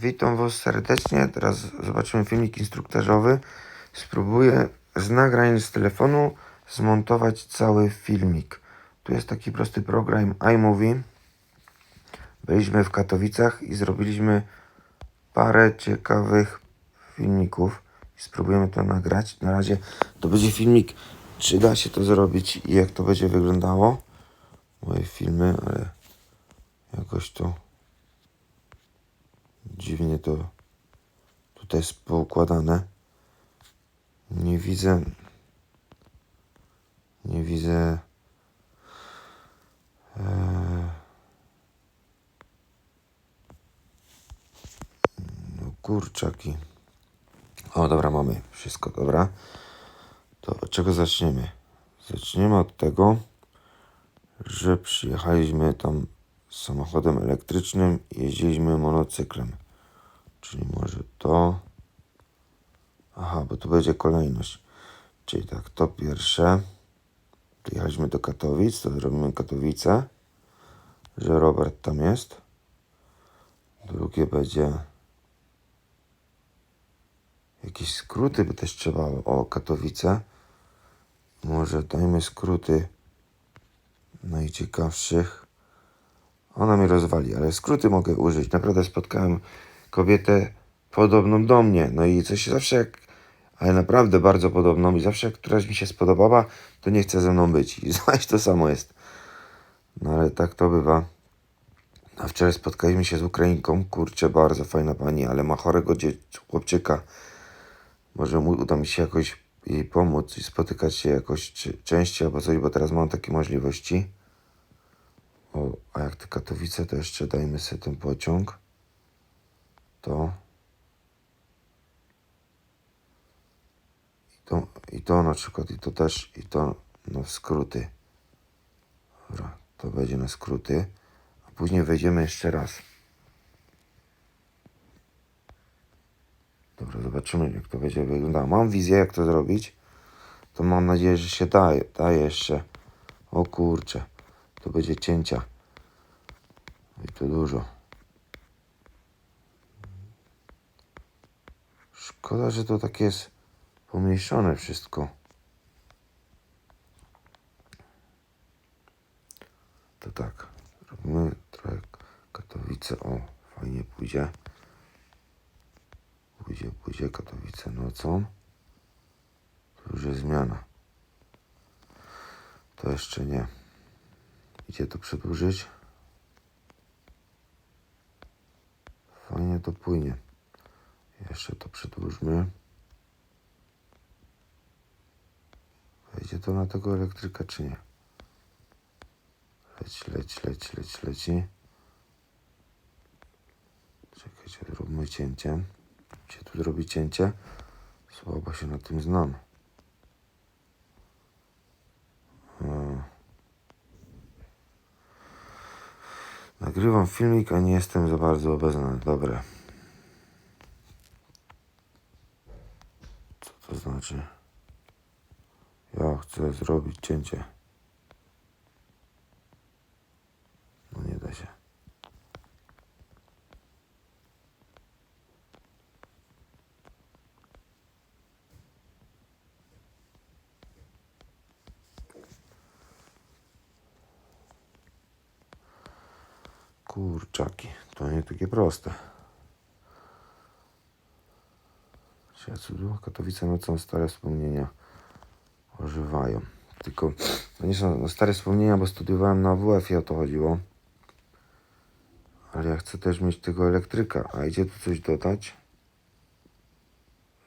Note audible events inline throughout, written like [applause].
Witam Was serdecznie. Teraz zobaczymy filmik instruktażowy. Spróbuję z nagrań z telefonu zmontować cały filmik. Tu jest taki prosty program iMovie. Byliśmy w Katowicach i zrobiliśmy parę ciekawych filmików. Spróbujemy to nagrać. Na razie to będzie filmik, czy da się to zrobić i jak to będzie wyglądało. Moje filmy, ale jakoś to dziwnie to tutaj jest poukładane. Nie widzę. Nie widzę. e, No kurczaki. O, dobra, mamy wszystko, dobra. To od czego zaczniemy? Zaczniemy od tego, że przyjechaliśmy tam samochodem elektrycznym jeździliśmy monocyklem. Czyli może to. Aha, bo tu będzie kolejność. Czyli tak, to pierwsze. Przyjechaliśmy do Katowic, to zrobimy Katowice, że Robert tam jest. Drugie będzie jakieś skróty by też trzeba o Katowice. Może dajmy skróty najciekawszych. Ona mnie rozwali, ale skróty mogę użyć. Naprawdę spotkałem kobietę podobną do mnie. No i coś zawsze jak, ale naprawdę bardzo podobną i zawsze jak któraś mi się spodobała, to nie chce ze mną być. I [laughs] zaś to samo jest. No ale tak to bywa. A wczoraj spotkaliśmy się z Ukrainką. Kurczę, bardzo fajna pani, ale ma chorego chłopczyka. Może mu uda mi się jakoś jej pomóc i spotykać się jakoś częściej albo coś, bo teraz mam takie możliwości. O, a jak te Katowice, to jeszcze dajmy sobie ten pociąg. To. I to, i to na przykład, i to też, i to w skróty. Dobra, to będzie na skróty. A później wejdziemy jeszcze raz. Dobra, zobaczymy jak to będzie wyglądało. Mam wizję jak to zrobić. To mam nadzieję, że się da, da jeszcze. O kurczę. To będzie cięcia. I to dużo. Szkoda, że to tak jest pomniejszone wszystko. To tak. Robimy trochę Katowice. O, fajnie pójdzie. Pójdzie, pójdzie Katowice nocą. To już jest zmiana. To jeszcze nie. Idzie to przedłużyć. Fajnie to płynie. Jeszcze to przedłużmy. Wejdzie to na tego elektryka, czy nie? Leć, leć, leć, leć, leci. Czekajcie, zróbmy cięcie. Się tu zrobi cięcie. Słabo się na tym znam. Nagrywam filmik, a nie jestem za bardzo obeznany. Dobra. Co to znaczy? Ja chcę zrobić cięcie. No nie da się. Kurczaki, to nie takie proste. Szacunku, Katowice nocą stare wspomnienia ożywają. Tylko to nie są no, stare wspomnienia, bo studiowałem na WF i o to chodziło. Ale ja chcę też mieć tego elektryka. A idzie tu coś dodać?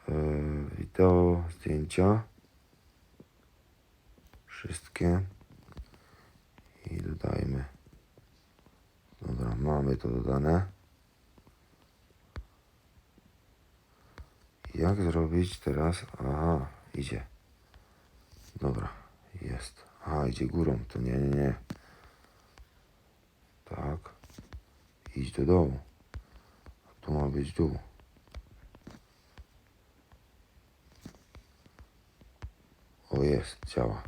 Yy, wideo, zdjęcia. Wszystkie. I dodajmy. Mamy to dodane. Jak zrobić teraz? Aha, idzie. Dobra, jest. Aha, idzie górą, to nie, nie, nie. Tak. Idź do dołu. A tu ma być dół. O, jest, działa.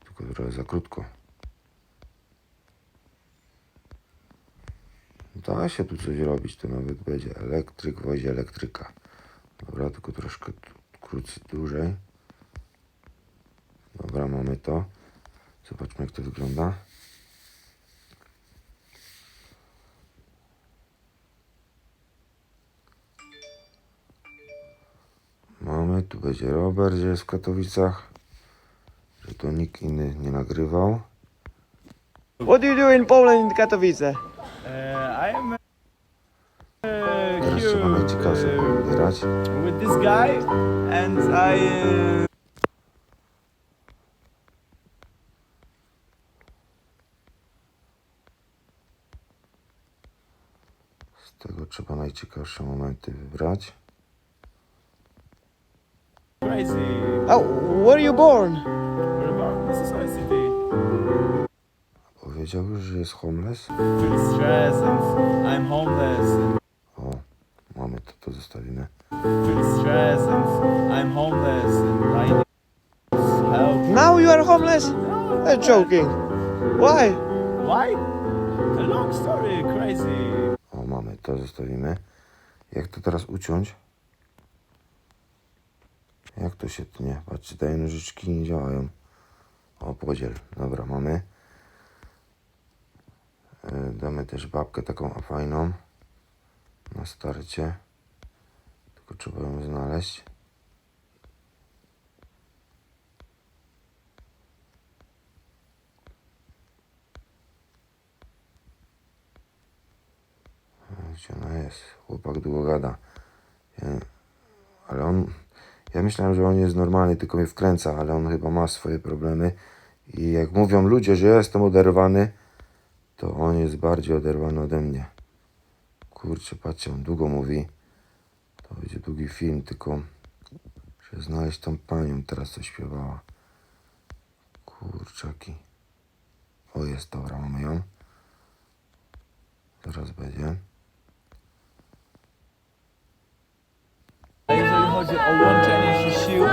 Tylko trochę za krótko. Da się tu coś robić, to nawet będzie elektryk, wozie elektryka. Dobra, tylko troszkę krócej, dłużej. Dobra, mamy to. Zobaczmy jak to wygląda. Mamy, tu będzie Robert, że jest w Katowicach. Że to nikt inny nie nagrywał. What do you do in Poland in Katowice? Uh, I am uh, Teraz here trzeba mieć kasę uh, wybierać. with this guy, and I. Uh, Z tego trzeba najciekawsze momenty wybrać. crazy. Oh, where are you born? Powiedział już, że jest homeless. Stress and I'm homeless. O, mamy to, to zostawimy. stress and I'm homeless and I need help. Now you are homeless? I'm joking. Why? Why? A long story, crazy. O, mamy to, zostawimy. Jak to teraz uciąć? Jak to się tnie? Patrzcie, te nożyczki nie działają. O, podziel. Dobra, mamy. E, Damy też babkę taką fajną. Na starcie. Tylko trzeba ją znaleźć. E, Gdzie ona jest? Chłopak długo gada. Ja, ale on... Ja myślałem, że on jest normalny, tylko mnie wkręca, ale on chyba ma swoje problemy. I jak mówią ludzie, że ja jestem oderwany, to on jest bardziej oderwany ode mnie. Kurczę, patrzcie, on długo mówi. To będzie długi film, tylko że znaleźć tą panią teraz, co śpiewała. Kurczaki. O, jest, dobra, mamy ją. Zaraz będzie. A jeżeli chodzi o łączenie się sił,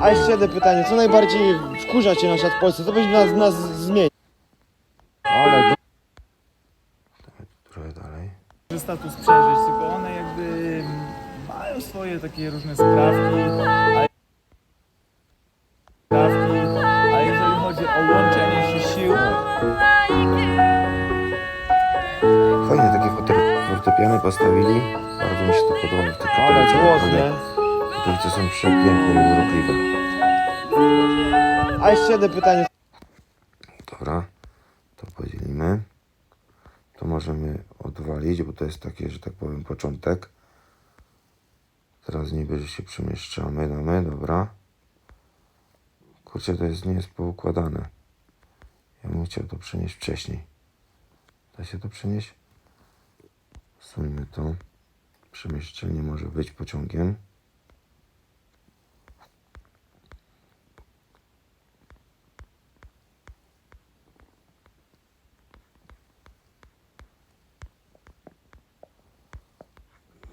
A jeszcze jedno pytanie, co najbardziej wkurza Cię na przykład w Polsce? Co byś nas, nas zmienił? Ale głos. Trochę dalej. że status przeżyć, tylko one jakby mają swoje takie różne sprawki, a, sprawki, a jeżeli chodzi o łączenie się sił, Fajnie takie forte- fortepiany postawili. Bardzo mi się to podoba w tych Ale Katowicach, głos, naprawdę. nie? Katowice są przepiękne i urokliwe. A jeszcze jedno pytanie, Dobra, to podzielimy. To możemy odwalić, bo to jest takie, że tak powiem, początek. Teraz niby, że się przemieszczamy, damy, dobra. Kurczę, to jest, nie jest poukładane. Ja bym chciał to przenieść wcześniej. Da się to przenieść? Suńmy to. Przemieszczenie może być pociągiem.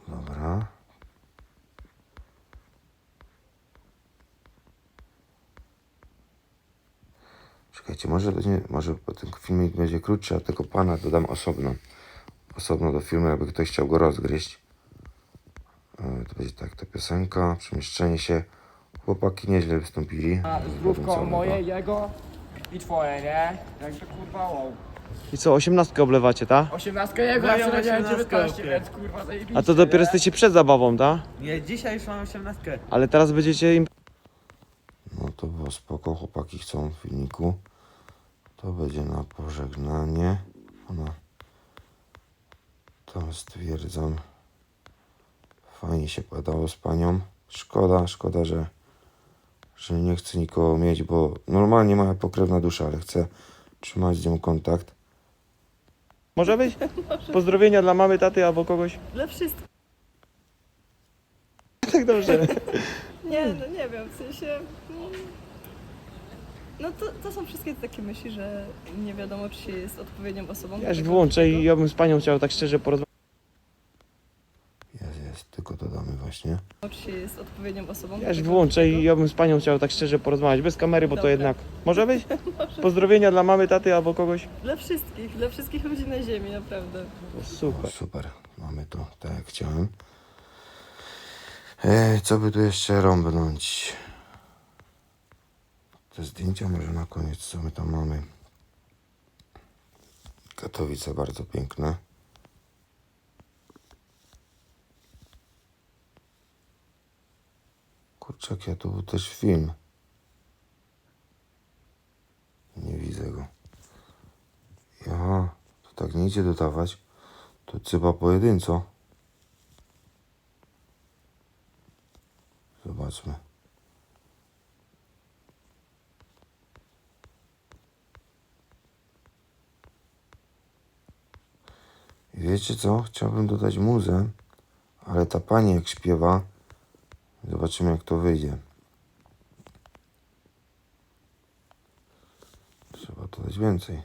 Dobra. Czekajcie, może będzie, może ten filmik będzie krótszy, a tego pana dodam osobno. Osobno do filmu, jakby ktoś chciał go rozgryźć. E, To będzie tak, ta piosenka, przemieszczenie się. Chłopaki nieźle wystąpili. Zdrówko Całego. moje, jego i twoje, nie? Jakby kurwa wow. i co, osiemnastkę oblewacie, ta? Osiemnastkę jego, Moją ja wczoraj miałem osiemnastkę, 19, okej. więc kurwa zajebiście. A to dopiero nie? jesteście przed zabawą, ta? nie, dzisiaj już mam osiemnastkę. Ale teraz będziecie im... No to było spoko, chłopaki chcą w filmiku. To będzie na pożegnanie. Ona tam stwierdzam. Fajnie się padało z panią. Szkoda, szkoda, że, że nie chcę nikogo mieć, bo normalnie moja pokrewna dusza, ale chcę trzymać z nią kontakt. Może być? Pozdrowienia dla mamy, taty albo kogoś? Dla wszystkich. [laughs] Tak dobrze. Nie, no nie wiem, w sensie. mm, No to, to są wszystkie takie myśli, że nie wiadomo, czy się jest odpowiednią osobą. Ja już wyłączę i ja bym z panią chciał tak szczerze porozmawiać. Jest, tylko to dodamy właśnie. Czy się jest odpowiednią osobą. Ja już wyłączę i ja bym z panią chciał tak szczerze porozmawiać, bez kamery, bo to Dobra. jednak... [laughs] Może być? Pozdrowienia dla mamy, taty albo kogoś? Dla wszystkich, dla wszystkich ludzi na ziemi, naprawdę. To super. Super, mamy to tak jak chciałem. E, co by tu jeszcze rąbnąć? Te zdjęcia może na koniec, co my tam mamy. Katowice bardzo piękne. Kurczak, ja tu był też film. Nie widzę go. Aha, to tak nie idzie dodawać. To chyba pojedynczo. Zobaczmy. Wiecie co? Chciałbym dodać muzę, ale ta pani jak śpiewa, zobaczymy jak to wyjdzie. Trzeba dodać więcej.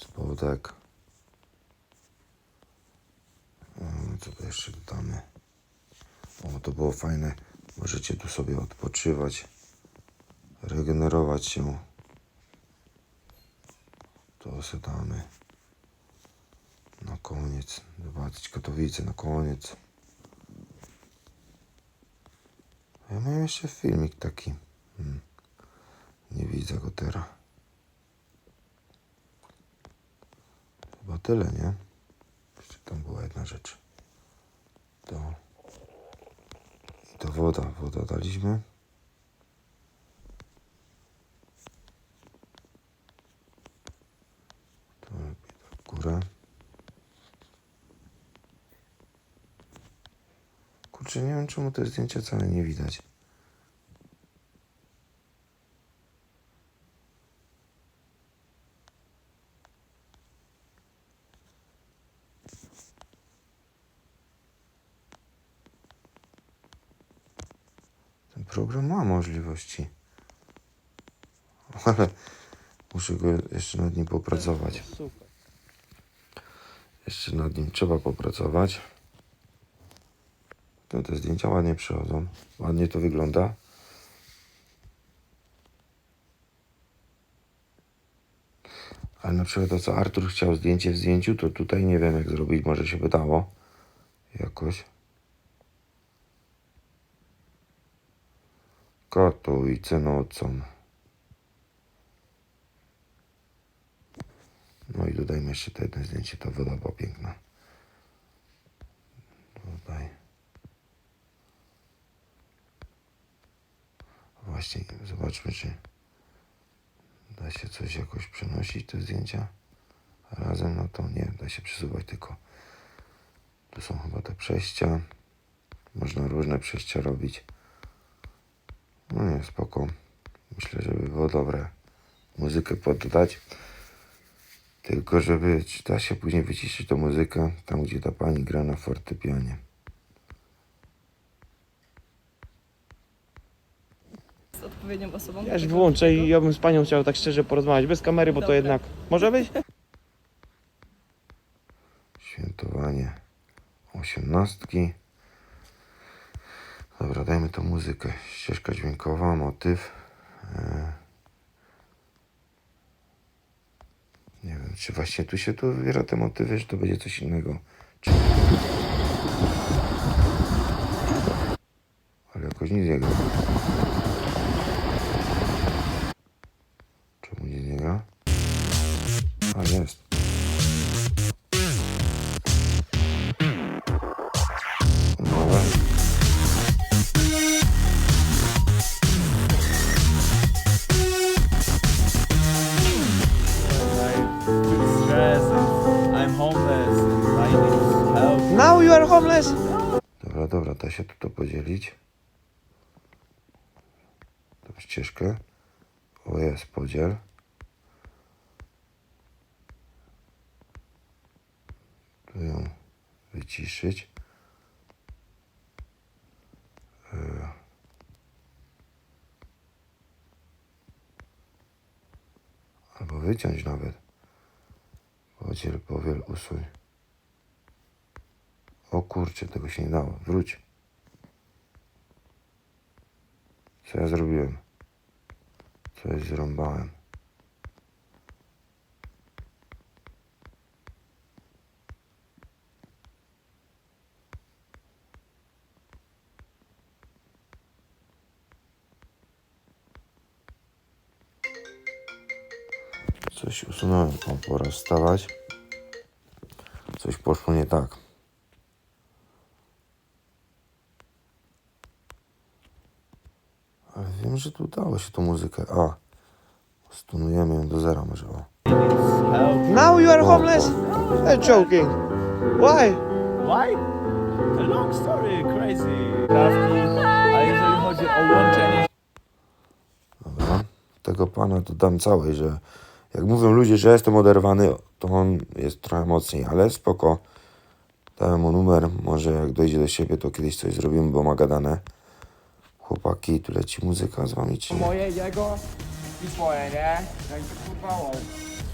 Spodek. Mm, Co tu jeszcze dodamy? O, to było fajne. Możecie tu sobie odpoczywać, regenerować się. To sobie damy. Na koniec. Zobaczyć Katowice na koniec. Ja miałem jeszcze filmik taki. Hmm. Nie widzę go teraz. Chyba tyle, nie? Jeszcze tam była jedna rzecz. To. To woda. Woda daliśmy. To lepiej tak w górę. Kurczę, nie wiem czemu te zdjęcia wcale nie widać. Ten program ma możliwości. [laughs] Ale muszę go jeszcze nad nim popracować. Jeszcze nad nim trzeba popracować. No, te zdjęcia ładnie przychodzą. Ładnie to wygląda. Ale na przykład to, co Artur chciał zdjęcie w zdjęciu, to tutaj nie wiem jak zrobić. Może się by dało. Jakoś. Katowice nocą. No i dodajmy jeszcze to jedno zdjęcie, ta woda była piękna. Dodaj. Właśnie, zobaczmy, czy da się coś jakoś przenosić, te zdjęcia razem, no to nie, da się przesuwać tylko. Tu są chyba te przejścia. Można różne przejścia robić. No nie, spoko. Myślę, żeby było dobre muzykę poddać. Tylko żeby czy da się później wyciszyć tą muzykę tam, gdzie ta pani gra na fortepianie. Odpowiednią osobą. Ja już wyłączę i ja bym z panią chciał tak szczerze porozmawiać, bez kamery, bo to Dobra. jednak... Może być? [laughs] Świętowanie osiemnastki. Dobra, dajmy tą muzykę. Ścieżka dźwiękowa, motyw. E... Nie wiem, czy właśnie tu się tu wybiera te motywy, czy to będzie coś innego. Czy... Ale jakoś nic nie gra. Dobra, dobra, da się tu podzielić. Tą ścieżkę. O, jest podziel. Tu ją wyciszyć. E. Albo wyciąć nawet. Podziel, powiel, usuń. O kurczę, tego się nie dało. Wróć. Co ja zrobiłem? Coś zrąbałem. Coś usunąłem. O, pora wstawać. Coś poszło nie tak. Ale wiem, że tu dało się tą muzykę. A, stunujemy ją do zera może. O. Now you are homeless? I'm joking. Why? Why? A long story, crazy. A jeżeli chodzi o łączenie Dobra. Tego pana to dam całej, że jak mówią ludzie, że jestem oderwany, to on jest trochę mocniej, ale spoko. Dałem mu numer, może jak dojdzie do siebie, to kiedyś coś zrobimy, bo ma gadane. Chłopaki, tu leci muzyka z wami, czy nie? Moje, jego i twoje, nie? Kurwa wow.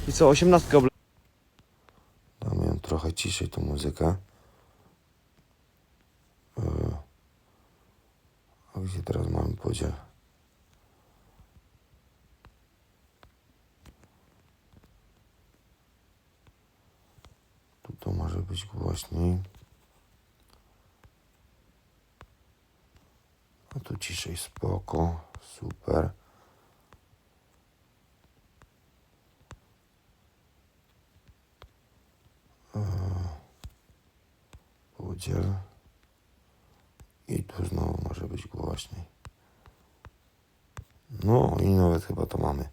I co, osiemnastkę obla... Damy ją trochę ciszej, tą muzykę. Yy. A gdzie teraz mamy podział? Tu to może być głośniej. A tu ciszej, spoko, super. Podziel. I tu znowu może być głośniej. No i nawet chyba to mamy.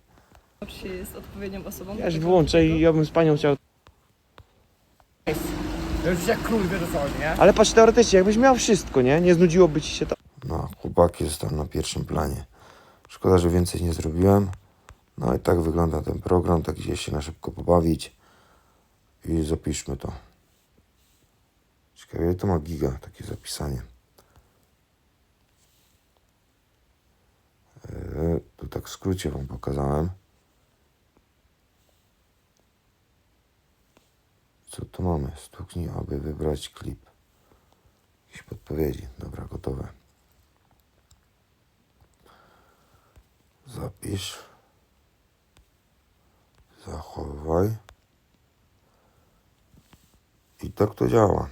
Czy się jest odpowiednią osobą. Ja już wyłączę i ja bym z panią chciał... To już jak król wie to co, nie? Ale patrz teoretycznie, jakbyś miał wszystko, nie? Nie znudziłoby ci się to. Chłopaki zostały na pierwszym planie. Szkoda, że więcej nie zrobiłem. No i tak wygląda ten program, tak gdzieś się na szybko pobawić. I zapiszmy to. Ciekawe, to ma giga, takie zapisanie. Eee, tu tak w skrócie wam pokazałem. Co tu mamy? Stuknij, aby wybrać klip. Jakieś podpowiedzi. Dobra, gotowe. Zapisz. Zachowaj. I tak to działa.